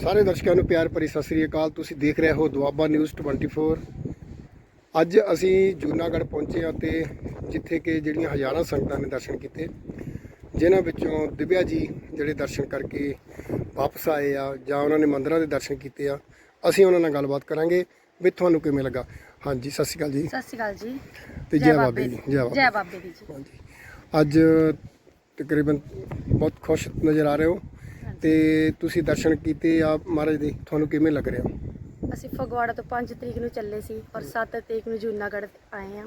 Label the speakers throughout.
Speaker 1: ਸਾਰੇ ਦਰਸ਼ਕਾਂ ਨੂੰ ਪਿਆਰ ਭਰੀ ਸਤਿ ਸ੍ਰੀ ਅਕਾਲ। ਤੁਸੀਂ ਦੇਖ ਰਹੇ ਹੋ ਦੁਆਬਾ ਨਿਊਜ਼ 24 ਅੱਜ ਅਸੀਂ ਜੂਨਾਗੜ੍ਹ ਪਹੁੰਚੇ ਹਾਂ ਤੇ ਜਿੱਥੇ ਕਿ ਜਿਹੜੀਆਂ ਹਜ਼ਾਰਾਂ ਸੰਗਤਾਂ ਨੇ ਦਰਸ਼ਨ ਕੀਤੇ ਜਿਨ੍ਹਾਂ ਵਿੱਚੋਂ ਦਿਵਿਆ ਜੀ ਜਿਹੜੇ ਦਰਸ਼ਨ ਕਰਕੇ ਵਾਪਸ ਆਏ ਆ ਜਾਂ ਉਹਨਾਂ ਨੇ ਮੰਦਿਰਾਂ ਦੇ ਦਰਸ਼ਨ ਕੀਤੇ ਆ ਅਸੀਂ ਉਹਨਾਂ ਨਾਲ ਗੱਲਬਾਤ ਕਰਾਂਗੇ। ਵੀ ਤੁਹਾਨੂੰ ਕਿਵੇਂ ਲੱਗਾ? ਹਾਂਜੀ ਸਤਿ ਸ਼੍ਰੀ ਅਕਾਲ ਜੀ।
Speaker 2: ਸਤਿ ਸ਼੍ਰੀ ਅਕਾਲ ਜੀ।
Speaker 1: ਤੇ ਜੈ ਬਾਬੇ ਜੈ
Speaker 2: ਜੈ ਬਾਬੇ ਜੀ।
Speaker 1: ਹਾਂਜੀ। ਅੱਜ ਤਕਰੀਬਨ ਬਹੁਤ ਖੁਸ਼ ਨਜ਼ਰ ਆ ਰਹੇ ਹੋ। ਤੇ ਤੁਸੀਂ ਦਰਸ਼ਨ ਕੀਤੇ ਆ ਮਹਾਰਾਜ ਦੇ? ਤੁਹਾਨੂੰ ਕਿਵੇਂ ਲੱਗ ਰਿਹਾ?
Speaker 2: ਅਸੀਂ ਫਗਵਾੜਾ ਤੋਂ 5 ਤਰੀਕ ਨੂੰ ਚੱਲੇ ਸੀ ਔਰ 7 ਤਰੀਕ ਨੂੰ ਜੂਨਾਗੜ੍ਹ ਆਏ ਆ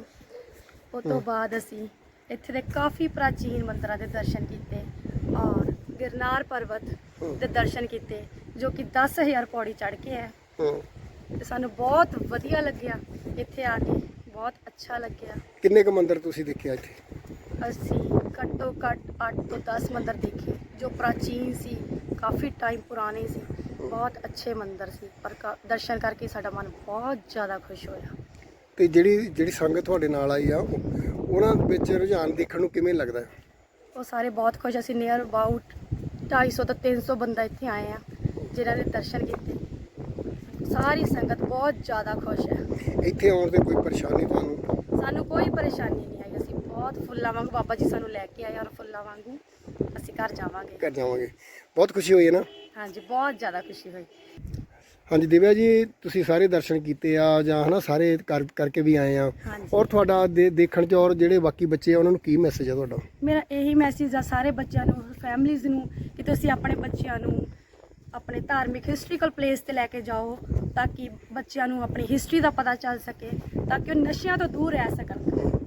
Speaker 2: ਉਸ ਤੋਂ ਬਾਅਦ ਅਸੀਂ ਇੱਥੇ ਦੇ ਕਾਫੀ ਪ੍ਰਾਚੀਨ ਮੰਦਰਾਂ ਦੇ ਦਰਸ਼ਨ ਕੀਤੇ ਔਰ ਗਿਰਨਾਰ ਪਰਬਤ ਦੇ ਦਰਸ਼ਨ ਕੀਤੇ ਜੋ ਕਿ 10000 ਪੌੜੀ ਚੜ੍ਹ ਕੇ ਹੂੰ। ਤੇ ਸਾਨੂੰ ਬਹੁਤ ਵਧੀਆ ਲੱਗਿਆ ਇੱਥੇ ਆ ਕੇ ਬਹੁਤ ਅੱਛਾ ਲੱਗਿਆ।
Speaker 1: ਕਿੰਨੇ ਕੁ ਮੰਦਿਰ ਤੁਸੀਂ ਦੇਖਿਆ ਇੱਥੇ?
Speaker 2: ਅਸੀਂ ਘੱਟੋ ਘੱਟ 8 ਤੋਂ 10 ਮੰਦਰ ਦੇਖੇ ਜੋ ਪ੍ਰਾਚੀਨ ਸੀ ਕਾਫੀ ਟਾਈਮ ਪੁਰਾਣੇ ਸੀ ਬਹੁਤ ਅੱਛੇ ਮੰਦਰ ਸੀ ਪਰ ਕਾ- ਦਰਸ਼ਨ ਕਰਕੇ ਸਾਡਾ ਮਨ ਬਹੁਤ ਜ਼ਿਆਦਾ ਖੁਸ਼ ਹੋਇਆ।
Speaker 1: ਤੇ ਜਿਹੜੀ ਜਿਹੜੀ ਸੰਗਤ ਤੁਹਾਡੇ ਨਾਲ ਆਈ ਆ ਉਹ- ਉਹਨਾਂ ਵਿੱਚ ਰੁਝਾਨ ਦੇਖਣ ਨੂੰ ਕਿਵੇਂ ਲੱਗਦਾ? ਹੈ?
Speaker 2: ਉਹ ਸਾਰੇ ਬਹੁਤ ਖੁਸ਼ ਅਸੀਂ ਨੀਅਰ ਅਬਾਊਟ 250 ਤੋਂ 300 ਬੰਦਾ ਇੱਥੇ ਆਏ ਆ ਜਿਨ੍ਹਾਂ ਨੇ ਦਰਸ਼ਨ ਕੀਤੇ। ਸਾਰੀ ਸੰਗਤ ਬਹੁਤ ਜ਼ਿਆਦਾ ਖੁਸ਼ ਹੈ।
Speaker 1: ਇੱਥੇ ਆਉਣ ਤੇ ਕੋਈ ਪਰੇਸ਼ਾਨੀ ਤੁਹਾਨੂੰ?
Speaker 2: ਸਾਨੂੰ ਕੋਈ ਪਰੇਸ਼ਾਨੀ ਨਹੀਂ ਬਹੁਤ ਫੁੱਲਾਂ ਵਾਂਗੂ ਬਾਬਾ ਜੀ ਸਾਨੂੰ ਲੈ ਕੇ ਆਏ ਔਰ ਫੁੱਲਾਂ ਵਾਂਗੂ ਅਸੀਂ ਘਰ ਜਾਵਾਂਗੇ।
Speaker 1: ਘਰ ਜਾਵਾਂਗੇ। ਬਹੁਤ ਖੁਸ਼ੀ ਹੋਈ ਹੈ ਨਾ?
Speaker 2: ਹਾਂਜੀ ਬਹੁਤ ਜ਼ਿਆਦਾ ਖੁਸ਼ੀ ਹੋਈ।
Speaker 1: ਹਾਂਜੀ ਦਿਵਿਆ ਜੀ ਤੁਸੀਂ ਸਾਰੇ ਦਰਸ਼ਨ ਕੀਤੇ ਆ ਜਾਂ ਹਨਾ ਸਾਰੇ ਕਰ ਕਰਕੇ ਵੀ ਆਏ ਆ। ਔਰ ਤੁਹਾਡਾ ਦੇਖਣ ਚ ਔਰ ਜਿਹੜੇ ਬਾਕੀ ਬੱਚੇ ਆ ਉਹਨਾਂ ਨੂੰ ਕੀ ਮੈਸੇਜ ਆ ਤੁਹਾਡਾ?
Speaker 2: ਮੇਰਾ ਇਹੀ ਮੈਸੇਜ ਆ ਸਾਰੇ ਬੱਚਿਆਂ ਨੂੰ ਫੈਮਲੀਜ਼ ਨੂੰ ਕਿ ਤੁਸੀਂ ਆਪਣੇ ਬੱਚਿਆਂ ਨੂੰ ਆਪਣੇ ਧਾਰਮਿਕ ਹਿਸਟੋਰੀਕਲ ਪਲੇਸ ਤੇ ਲੈ ਕੇ ਜਾਓ ਤਾਂ ਕਿ ਬੱਚਿਆਂ ਨੂੰ ਆਪਣੀ ਹਿਸਟਰੀ ਦਾ ਪਤਾ ਚੱਲ ਸਕੇ ਤਾਂ ਕਿ ਉਹ ਨਸ਼ਿਆਂ ਤੋਂ ਦੂਰ ਰਹਿ ਸਕਣ।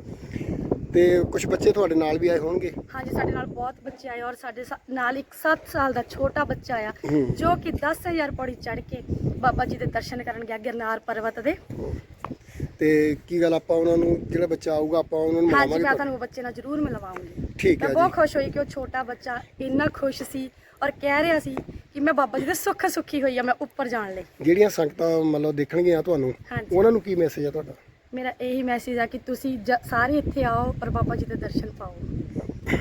Speaker 1: ਤੇ ਕੁਝ ਬੱਚੇ ਤੁਹਾਡੇ ਨਾਲ ਵੀ ਆਏ ਹੋਣਗੇ?
Speaker 2: ਹਾਂਜੀ ਸਾਡੇ ਨਾਲ ਬਹੁਤ ਬੱਚੇ ਆਏ ਔਰ ਸਾਡੇ ਸਾ- ਨਾਲ ਇੱਕ 7 ਸਾਲ ਦਾ ਛੋਟਾ ਬੱਚਾ ਆਇਆ
Speaker 1: ਹੂੰ।
Speaker 2: ਜੋ ਕਿ 10000 ਪੌੜੀ ਚੜ੍ਹ ਕੇ ਬਾਬਾ ਜੀ ਦੇ ਦਰਸ਼ਨ ਕਰਨ ਗਿਆ ਗਿਰਨਾਰ ਪਰਬਤ ਦੇ।
Speaker 1: ਤੇ ਕੀ ਗੱਲ ਆਪਾਂ ਉਹਨਾਂ ਨੂੰ ਜਿਹੜਾ ਬੱਚਾ ਆਊਗਾ ਆਪਾਂ ਉਹਨਾਂ ਨੂੰ
Speaker 2: ਹਾਂਜੀ ਮੈਂ
Speaker 1: ਮਿਲਾਵਾਂਗੇ
Speaker 2: ਤੁਹਾਨੂੰ ਉਹ ਬੱਚੇ ਨਾਲ ਜ਼ਰੂਰ ਮਿਲਵਾਉਂਗੀ।
Speaker 1: ਠੀਕ ਹੈ
Speaker 2: ਮੈਂ ਬਹੁਤ
Speaker 1: ਜੀ।
Speaker 2: ਖੁਸ਼ ਹੋਈ ਕਿ ਉਹ ਛੋਟਾ ਬੱਚਾ ਇੰਨਾ ਖੁਸ਼ ਸੀ ਔਰ ਕਹਿ ਰਿਹਾ ਸੀ ਕਿ ਮੈਂ ਬਾਬਾ ਜੀ ਦੇ ਸੁੱਖ ਸੁੱਖੀ ਹੋਈ ਆ ਮੈਂ ਉੱਪਰ ਜਾਣ ਲਈ।
Speaker 1: ਜਿਹੜੀਆਂ ਸੰਗਤਾਂ ਮਤਲਬ ਦੇਖਣਗੀਆਂ ਤੁਹਾਨੂੰ
Speaker 2: ਹਾਂਜੀ।
Speaker 1: ਉਹਨਾਂ ਨੂੰ ਕੀ ਮੈਸੇਜ ਆ ਤੁਹਾਡਾ?
Speaker 2: ਮੇਰਾ ਇਹੀ ਮੈਸੇਜ ਆ ਕਿ ਤੁਸੀਂ ਜ- ਸਾਰੇ ਇੱਥੇ ਆਓ ਔਰ ਬਾਬਾ ਜੀ ਦੇ ਦਰਸ਼ਨ ਪਾਓ।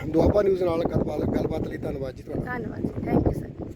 Speaker 1: ਦੁਆਬਾ ਨਿਊਜ਼ ਨਾਲ ਗੱਲਬਾਤ ਗੱਲਬਾਤ ਲਈ ਧੰਨਵਾਦ ਜੀ ਤੁਹਾਡਾ।
Speaker 2: ਧੰਨਵਾਦ ਜੀ ਥੈਂਕ ਯੂ ਸਰ